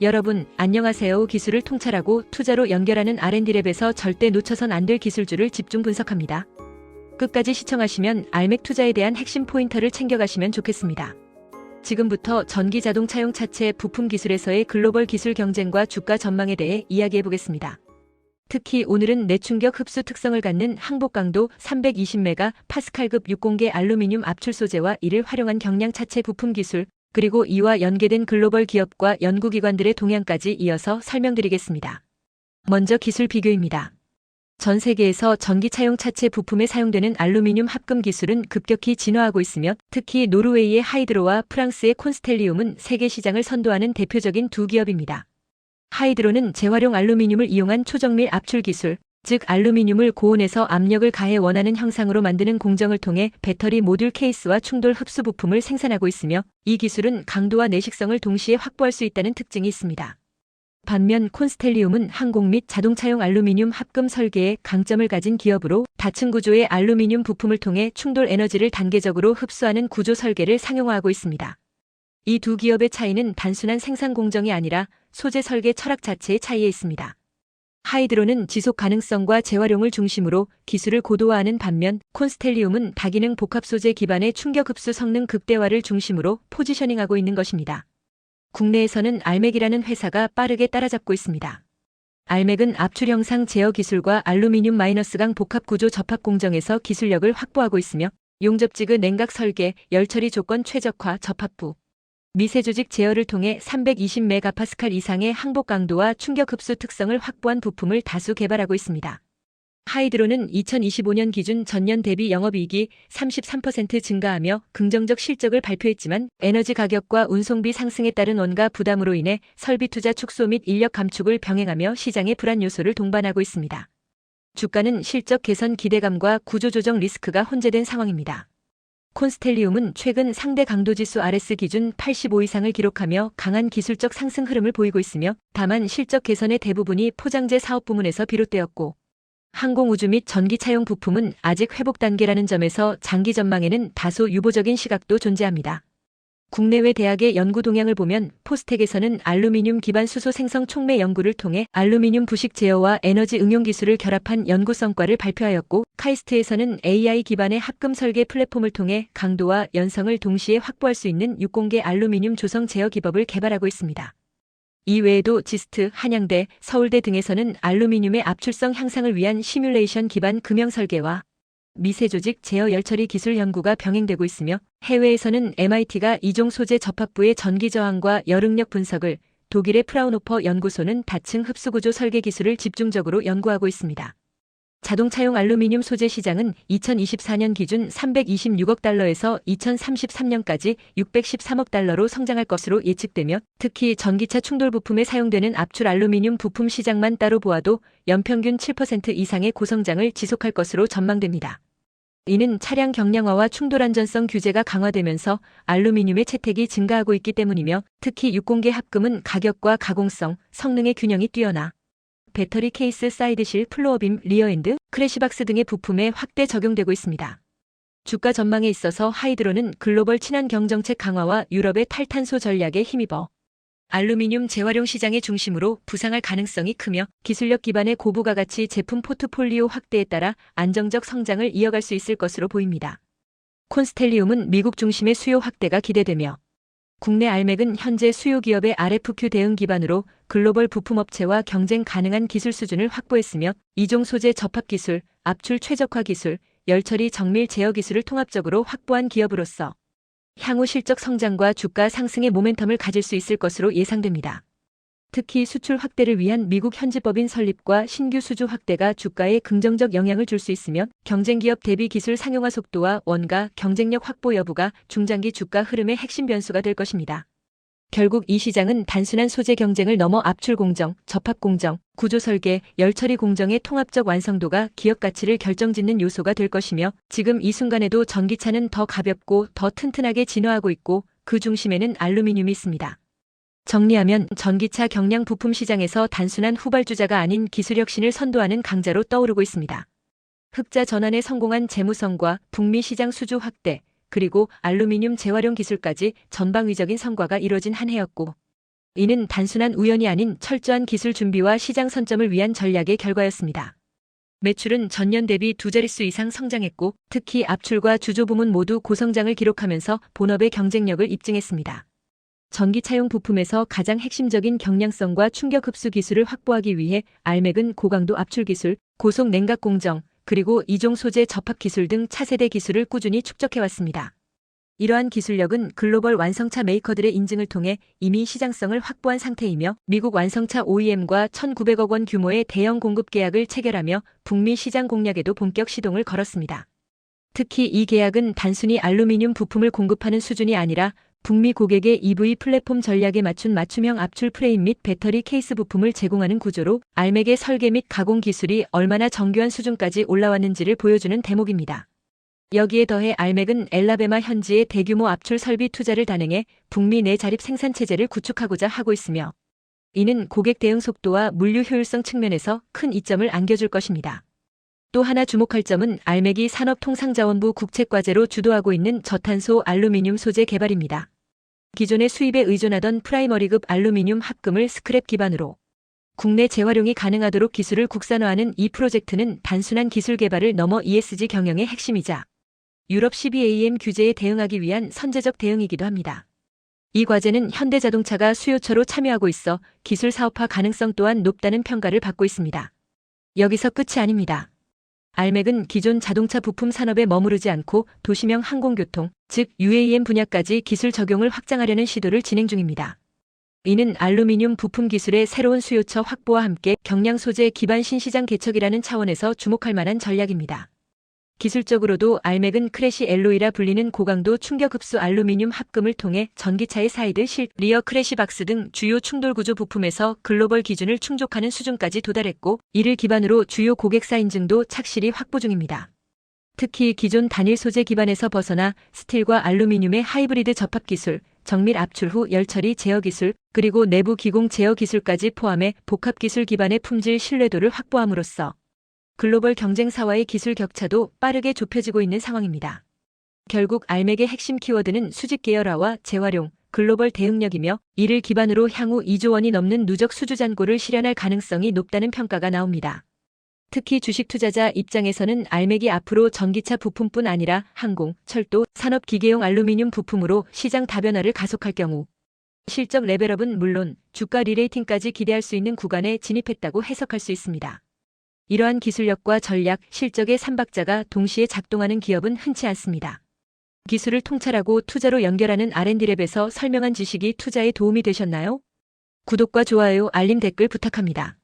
여러분, 안녕하세요. 기술을 통찰하고 투자로 연결하는 R&D랩에서 절대 놓쳐선 안 될 기술주를 집중 분석합니다. 끝까지 시청하시면 알맥 투자에 대한 핵심 포인터를 챙겨가시면 좋겠습니다. 지금부터 전기 자동 차용 차체 부품 기술에서의 글로벌 기술 경쟁과 주가 전망에 대해 이야기해 보겠습니다. 특히 오늘은 내충격 흡수 특성을 갖는 항복 강도 320메가 파스칼급 6공개 알루미늄 압출 소재와 이를 활용한 경량 차체 부품 기술, 그리고 이와 연계된 글로벌 기업과 연구기관들의 동향까지 이어서 설명드리겠습니다. 먼저 기술 비교입니다. 전 세계에서 전기차용 차체 부품에 사용되는 알루미늄 합금 기술은 급격히 진화하고 있으며 특히 노르웨이의 하이드로와 프랑스의 콘스텔리움은 세계 시장을 선도하는 대표적인 두 기업입니다. 하이드로는 재활용 알루미늄을 이용한 초정밀 압출 기술, 즉 알루미늄을 고온에서 압력을 가해 원하는 형상으로 만드는 공정을 통해 배터리 모듈 케이스와 충돌 흡수 부품을 생산하고 있으며 이 기술은 강도와 내식성을 동시에 확보할 수 있다는 특징이 있습니다. 반면 콘스텔리움은 항공 및 자동차용 알루미늄 합금 설계에 강점을 가진 기업으로 다층 구조의 알루미늄 부품을 통해 충돌 에너지를 단계적으로 흡수하는 구조 설계를 상용화하고 있습니다. 이 두 기업의 차이는 단순한 생산 공정이 아니라 소재 설계 철학 자체의 차이에 있습니다. 하이드로는 지속 가능성과 재활용을 중심으로 기술을 고도화하는 반면 콘스텔리움은 다기능 복합 소재 기반의 충격 흡수 성능 극대화를 중심으로 포지셔닝하고 있는 것입니다. 국내에서는 알맥이라는 회사가 빠르게 따라잡고 있습니다. 알맥은 압출 형상 제어 기술과 알루미늄 마이너스 강 복합 구조 접합 공정에서 기술력을 확보하고 있으며 용접지그 냉각 설계, 열처리 조건 최적화 접합부, 미세 조직 제어를 통해 320메가파스칼 이상의 항복 강도와 충격 흡수 특성을 확보한 부품을 다수 개발하고 있습니다. 하이드로는 2025년 기준 전년 대비 영업이익이 33% 증가하며 긍정적 실적을 발표했지만 에너지 가격과 운송비 상승에 따른 원가 부담으로 인해 설비 투자 축소 및 인력 감축을 병행하며 시장의 불안 요소를 동반하고 있습니다. 주가는 실적 개선 기대감과 구조조정 리스크가 혼재된 상황입니다. 콘스텔리움은 최근 상대 강도지수 RS 기준 85 이상을 기록하며 강한 기술적 상승 흐름을 보이고 있으며 다만 실적 개선의 대부분이 포장재 사업 부문에서 비롯되었고 항공우주 및 전기차용 부품은 아직 회복 단계라는 점에서 장기 전망에는 다소 유보적인 시각도 존재합니다. 국내외 대학의 연구 동향을 보면 포스텍에서는 알루미늄 기반 수소 생성 촉매 연구를 통해 알루미늄 부식 제어와 에너지 응용 기술을 결합한 연구 성과를 발표하였고 카이스트에서는 AI 기반의 합금 설계 플랫폼을 통해 강도와 연성을 동시에 확보할 수 있는 6공개 알루미늄 조성 제어 기법을 개발하고 있습니다. 이 외에도 지스트, 한양대, 서울대 등에서는 알루미늄의 압출성 향상을 위한 시뮬레이션 기반 금형 설계와 미세 조직 제어 열처리 기술 연구가 병행되고 있으며 해외에서는 MIT가 이종 소재 접합부의 전기 저항과 열응력 분석을 독일의 프라우노퍼 연구소는 다층 흡수구조 설계 기술을 집중적으로 연구하고 있습니다. 자동차용 알루미늄 소재 시장은 2024년 기준 326억 달러에서 2033년까지 613억 달러로 성장할 것으로 예측되며 특히 전기차 충돌 부품에 사용되는 압출 알루미늄 부품 시장만 따로 보아도 연평균 7% 이상의 고성장을 지속할 것으로 전망됩니다. 이는 차량 경량화와 충돌 안전성 규제가 강화되면서 알루미늄의 채택이 증가하고 있기 때문이며 특히 6공개 합금은 가격과 가공성, 성능의 균형이 뛰어나 배터리 케이스 사이드실 플로어빔, 리어엔드, 크래시박스 등의 부품에 확대 적용되고 있습니다. 주가 전망에 있어서 하이드로는 글로벌 친환경 정책 강화와 유럽의 탈탄소 전략에 힘입어 알루미늄 재활용 시장의 중심으로 부상할 가능성이 크며 기술력 기반의 고부가 가치 제품 포트폴리오 확대에 따라 안정적 성장을 이어갈 수 있을 것으로 보입니다. 콘스텔리움은 미국 중심의 수요 확대가 기대되며 국내 알맥은 현재 수요 기업의 RFQ 대응 기반으로 글로벌 부품업체와 경쟁 가능한 기술 수준을 확보했으며 이종 소재 접합 기술, 압출 최적화 기술, 열처리 정밀 제어 기술을 통합적으로 확보한 기업으로서 향후 실적 성장과 주가 상승의 모멘텀을 가질 수 있을 것으로 예상됩니다. 특히 수출 확대를 위한 미국 현지법인 설립과 신규 수주 확대가 주가에 긍정적 영향을 줄 수 있으며 경쟁 기업 대비 기술 상용화 속도와 원가 경쟁력 확보 여부가 중장기 주가 흐름의 핵심 변수가 될 것입니다. 결국 이 시장은 단순한 소재 경쟁을 넘어 압출 공정, 접합 공정, 구조 설계, 열처리 공정의 통합적 완성도가 기업 가치를 결정짓는 요소가 될 것이며 지금 이 순간에도 전기차는 더 가볍고 더 튼튼하게 진화하고 있고 그 중심에는 알루미늄이 있습니다. 정리하면 전기차 경량 부품 시장에서 단순한 후발주자가 아닌 기술 혁신을 선도하는 강자로 떠오르고 있습니다. 흑자 전환에 성공한 재무성과 북미 시장 수주 확대, 그리고 알루미늄 재활용 기술까지 전방위적인 성과가 이뤄진 한 해였고 이는 단순한 우연이 아닌 철저한 기술 준비와 시장 선점을 위한 전략의 결과였습니다. 매출은 전년 대비 두 자릿수 이상 성장했고 특히 압출과 주조 부문 모두 고성장을 기록하면서 본업의 경쟁력을 입증했습니다. 전기차용 부품에서 가장 핵심적인 경량성과 충격 흡수 기술을 확보하기 위해 알맥은 고강도 압출 기술, 고속 냉각 공정, 그리고 이종 소재 접합 기술 등 차세대 기술을 꾸준히 축적해왔습니다. 이러한 기술력은 글로벌 완성차 메이커들의 인증을 통해 이미 시장성을 확보한 상태이며 미국 완성차 OEM과 1,900억 원 규모의 대형 공급 계약을 체결하며 북미 시장 공략에도 본격 시동을 걸었습니다. 특히 이 계약은 단순히 알루미늄 부품을 공급하는 수준이 아니라 북미 고객의 EV 플랫폼 전략에 맞춘 맞춤형 압출 프레임 및 배터리 케이스 부품을 제공하는 구조로 알맥의 설계 및 가공 기술이 얼마나 정교한 수준까지 올라왔는지를 보여주는 대목입니다. 여기에 더해 알맥은 엘라베마 현지의 대규모 압출 설비 투자를 단행해 북미 내 자립 생산 체제를 구축하고자 하고 있으며 이는 고객 대응 속도와 물류 효율성 측면에서 큰 이점을 안겨줄 것입니다. 또 하나 주목할 점은 알맥이 산업통상자원부 국책과제로 주도하고 있는 저탄소 알루미늄 소재 개발입니다. 기존의 수입에 의존하던 프라이머리급 알루미늄 합금을 스크랩 기반으로 국내 재활용이 가능하도록 기술을 국산화하는 이 프로젝트는 단순한 기술 개발을 넘어 ESG 경영의 핵심이자 유럽 12AM 규제에 대응하기 위한 선제적 대응이기도 합니다. 이 과제는 현대자동차가 수요처로 참여하고 있어 기술 사업화 가능성 또한 높다는 평가를 받고 있습니다. 여기서 끝이 아닙니다. 알맥은 기존 자동차 부품 산업에 머무르지 않고 도시명 항공교통, 즉 UAM 분야까지 기술 적용을 확장하려는 시도를 진행 중입니다. 이는 알루미늄 부품 기술의 새로운 수요처 확보와 함께 경량 소재 기반 신시장 개척이라는 차원에서 주목할 만한 전략입니다. 기술적으로도 알맥은 크래시 엘로이라 불리는 고강도 충격 흡수 알루미늄 합금을 통해 전기차의 사이드 실, 리어 크래시 박스 등 주요 충돌 구조 부품에서 글로벌 기준을 충족하는 수준까지 도달했고 이를 기반으로 주요 고객사 인증도 착실히 확보 중입니다. 특히 기존 단일 소재 기반에서 벗어나 스틸과 알루미늄의 하이브리드 접합 기술, 정밀 압출 후 열처리 제어 기술, 그리고 내부 기공 제어 기술까지 포함해 복합 기술 기반의 품질 신뢰도를 확보함으로써 글로벌 경쟁사와의 기술 격차도 빠르게 좁혀지고 있는 상황입니다. 결국 알맥의 핵심 키워드는 수직 계열화와 재활용, 글로벌 대응력이며 이를 기반으로 향후 2조 원이 넘는 누적 수주 잔고를 실현할 가능성이 높다는 평가가 나옵니다. 특히 주식 투자자 입장에서는 알맥이 앞으로 전기차 부품뿐 아니라 항공, 철도, 산업 기계용 알루미늄 부품으로 시장 다변화를 가속할 경우 실적 레벨업은 물론 주가 리레이팅까지 기대할 수 있는 구간에 진입했다고 해석할 수 있습니다. 이러한 기술력과 전략, 실적의 삼박자가 동시에 작동하는 기업은 흔치 않습니다. 기술을 통찰하고 투자로 연결하는 R&D랩에서 설명한 지식이 투자에 도움이 되셨나요? 구독과 좋아요, 알림 댓글 부탁합니다.